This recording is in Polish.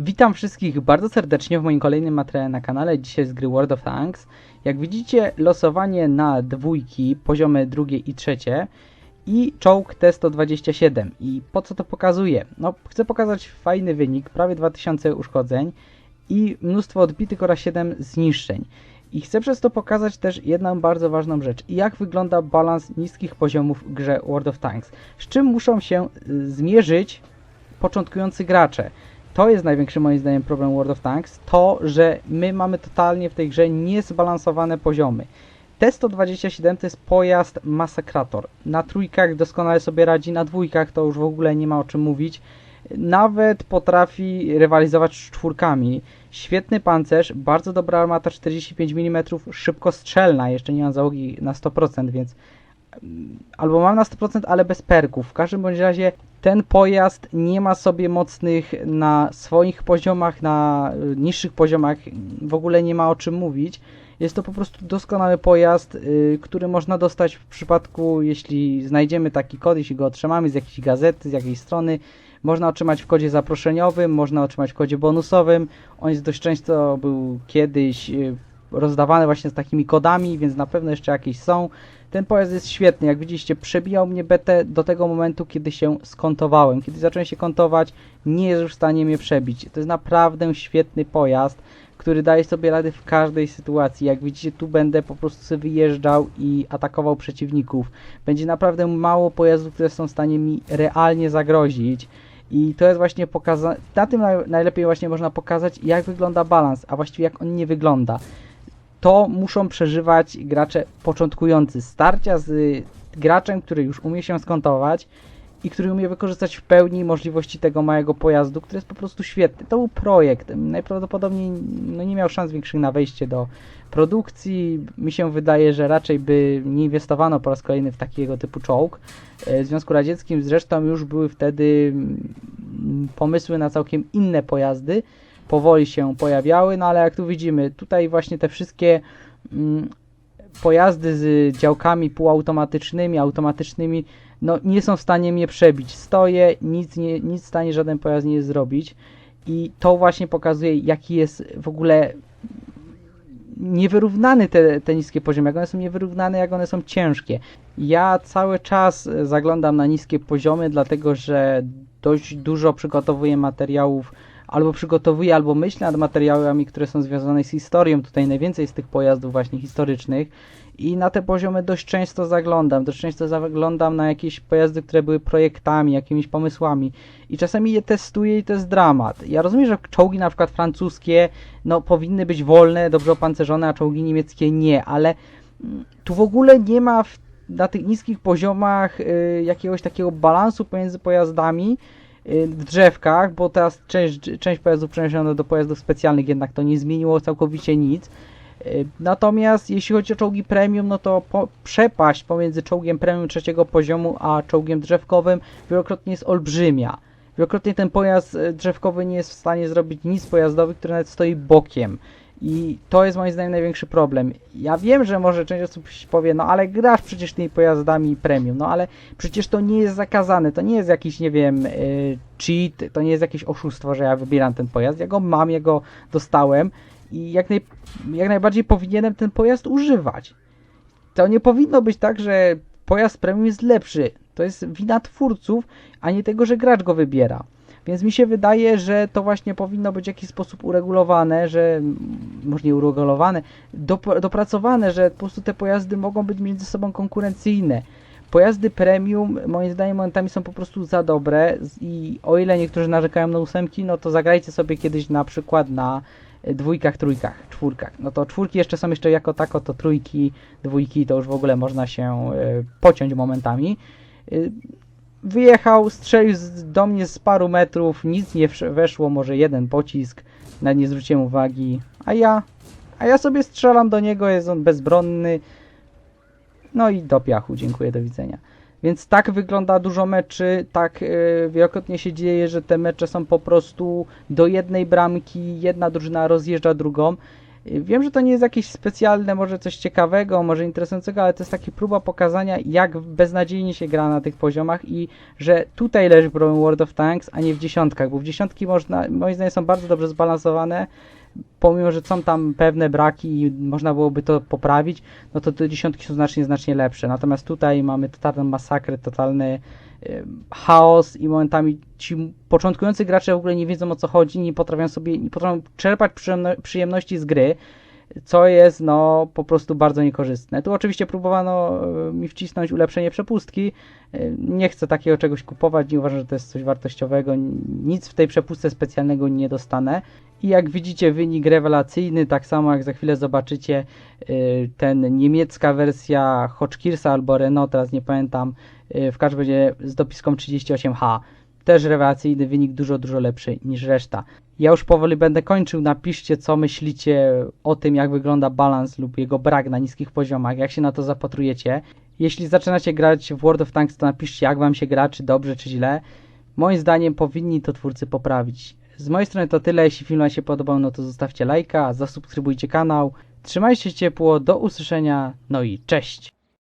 Witam wszystkich bardzo serdecznie w moim kolejnym materiale na kanale, dzisiaj z gry World of Tanks. Jak widzicie losowanie na dwójki, poziomy drugie i trzecie i czołg T-127. I po co to pokazuję? No chcę pokazać fajny wynik, prawie 2000 uszkodzeń i mnóstwo odbitych oraz 7 zniszczeń. I chcę przez to pokazać też jedną bardzo ważną rzecz. Jak wygląda balans niskich poziomów w grze World of Tanks. Z czym muszą się y, zmierzyć początkujący gracze. To jest największy moim zdaniem problem World of Tanks, to, że my mamy totalnie w tej grze niezbalansowane poziomy. T-127 to jest pojazd masakrator. Na trójkach doskonale sobie radzi, na dwójkach to już w ogóle nie ma o czym mówić. Nawet potrafi rywalizować z czwórkami. Świetny pancerz, bardzo dobra armata 45 mm, szybko strzelna, jeszcze nie mam załogi na 100%, więc albo mam na 100%, ale bez perków. W każdym bądź razie ten pojazd nie ma sobie mocnych na swoich poziomach, na y, niższych poziomach, w ogóle nie ma o czym mówić. Jest to po prostu doskonały pojazd, y, który można dostać w przypadku, jeśli znajdziemy taki kod, jeśli go otrzymamy z jakiejś gazety, z jakiejś strony. Można otrzymać w kodzie zaproszeniowym, można otrzymać w kodzie bonusowym. On jest dość często był kiedyś rozdawany właśnie z takimi kodami, więc na pewno jeszcze jakieś są. Ten pojazd jest świetny, jak widzicie, przebijał mnie betę do tego momentu, kiedy się skontowałem. Kiedy zacząłem się kontować, nie jest już w stanie mnie przebić. To jest naprawdę świetny pojazd, który daje sobie rady w każdej sytuacji. Jak widzicie, tu będę po prostu sobie wyjeżdżał i atakował przeciwników. Będzie naprawdę mało pojazdów, które są w stanie mi realnie zagrozić. I to jest właśnie pokazane, na tym naj- najlepiej właśnie można pokazać, jak wygląda balans, a właściwie jak on nie wygląda to muszą przeżywać gracze początkujący. Starcia z graczem, który już umie się skontować i który umie wykorzystać w pełni możliwości tego małego pojazdu, który jest po prostu świetny. To był projekt. Najprawdopodobniej no, nie miał szans większych na wejście do produkcji. Mi się wydaje, że raczej by nie inwestowano po raz kolejny w takiego typu czołg. E, W Związku Radzieckim zresztą już były wtedy mm, pomysły na całkiem inne pojazdy, powoli się pojawiały, no ale jak tu widzimy, tutaj właśnie te wszystkie mm, pojazdy z działkami półautomatycznymi, automatycznymi, no nie są w stanie mnie przebić. Stoję, nic, nie, nic w stanie żaden pojazd nie zrobić i to właśnie pokazuje, jaki jest w ogóle niewyrównany te, te niskie poziomy, jak one są niewyrównane, jak one są ciężkie. Ja cały czas zaglądam na niskie poziomy, dlatego że dość dużo przygotowuję materiałów albo przygotowuję, albo myślę nad materiałami, które są związane z historią. Tutaj najwięcej z tych pojazdów właśnie historycznych. I na te poziomy dość często zaglądam. Dość często zaglądam na jakieś pojazdy, które były projektami, jakimiś pomysłami. I czasami je testuję i to jest dramat. Ja rozumiem, że czołgi na przykład francuskie no, powinny być wolne, dobrze opancerzone, a czołgi niemieckie nie, ale mm, tu w ogóle nie ma na tych niskich poziomach y, jakiegoś takiego balansu pomiędzy pojazdami w drzewkach, bo teraz część, część pojazdów przeniesiono do pojazdów specjalnych, jednak to nie zmieniło całkowicie nic. Y, Natomiast jeśli chodzi o czołgi premium, no to po, przepaść pomiędzy czołgiem premium trzeciego poziomu a czołgiem drzewkowym wielokrotnie jest olbrzymia. Wielokrotnie ten pojazd y, drzewkowy nie jest w stanie zrobić nic pojazdowy, który nawet stoi bokiem. I to jest moim zdaniem największy problem. Ja wiem, że może część osób powie, no ale grasz przecież tymi pojazdami premium, no ale przecież to nie jest zakazane, to nie jest jakiś, nie wiem, y, cheat, to nie jest jakieś oszustwo, że ja wybieram ten pojazd. Ja go mam, ja go dostałem i jak, naj, jak najbardziej powinienem ten pojazd używać. To nie powinno być tak, że pojazd premium jest lepszy. To jest wina twórców, a nie tego, że gracz go wybiera. Więc mi się wydaje, że to właśnie powinno być w jakiś sposób uregulowane, że może nie uregulowane, dop- dopracowane, że po prostu te pojazdy mogą być między sobą konkurencyjne. Pojazdy premium moim zdaniem momentami są po prostu za dobre i o ile niektórzy narzekają na ósemki, no to zagrajcie sobie kiedyś na przykład na e, dwójkach, trójkach, czwórkach. No to czwórki jeszcze są jeszcze jako tako, to trójki, dwójki to już w ogóle można się e, pociąć momentami. E, Wyjechał, strzelił do mnie z paru metrów, nic nie weszło, może jeden pocisk, nawet nie zwróciłem uwagi, a ja, a ja sobie strzelam do niego, jest on bezbronny, no i do piachu, dziękuję, do widzenia. Więc tak wygląda dużo meczy, tak yy, wielokrotnie się dzieje, że te mecze są po prostu do jednej bramki, jedna drużyna rozjeżdża drugą. Wiem, że to nie jest jakieś specjalne, może coś ciekawego, może interesującego, ale to jest taka próba pokazania, jak beznadziejnie się gra na tych poziomach i że tutaj leży problem World of Tanks, a nie w dziesiątkach, bo w dziesiątki można, moim zdaniem są bardzo dobrze zbalansowane, pomimo, że są tam pewne braki i można byłoby to poprawić, no to te dziesiątki są znacznie, znacznie lepsze. Natomiast tutaj mamy totalną masakrę, totalny e, chaos i momentami ci początkujący gracze w ogóle nie wiedzą o co chodzi, nie potrafią sobie, nie potrafią czerpać przyjemno- przyjemności z gry, co jest no po prostu bardzo niekorzystne. Tu oczywiście próbowano e, mi wcisnąć ulepszenie przepustki. E, Nie chcę takiego czegoś kupować, nie uważam, że to jest coś wartościowego. Nic w tej przepustce specjalnego nie dostanę. I jak widzicie wynik rewelacyjny, tak samo jak za chwilę zobaczycie y, ten niemiecka wersja Hotchkirsa albo Renault, teraz nie pamiętam, w każdym razie z dopiską 38H. Też rewelacyjny wynik, dużo, dużo lepszy niż reszta. Ja już powoli będę kończył. Napiszcie, co myślicie o tym, jak wygląda balans lub jego brak na niskich poziomach, jak się na to zapatrujecie. Jeśli zaczynacie grać w World of Tanks, to napiszcie, jak wam się gra, czy dobrze, czy źle. Moim zdaniem powinni to twórcy poprawić. Z mojej strony to tyle. Jeśli film się podobał, no to zostawcie lajka, zasubskrybujcie kanał. Trzymajcie się ciepło, do usłyszenia, no i cześć!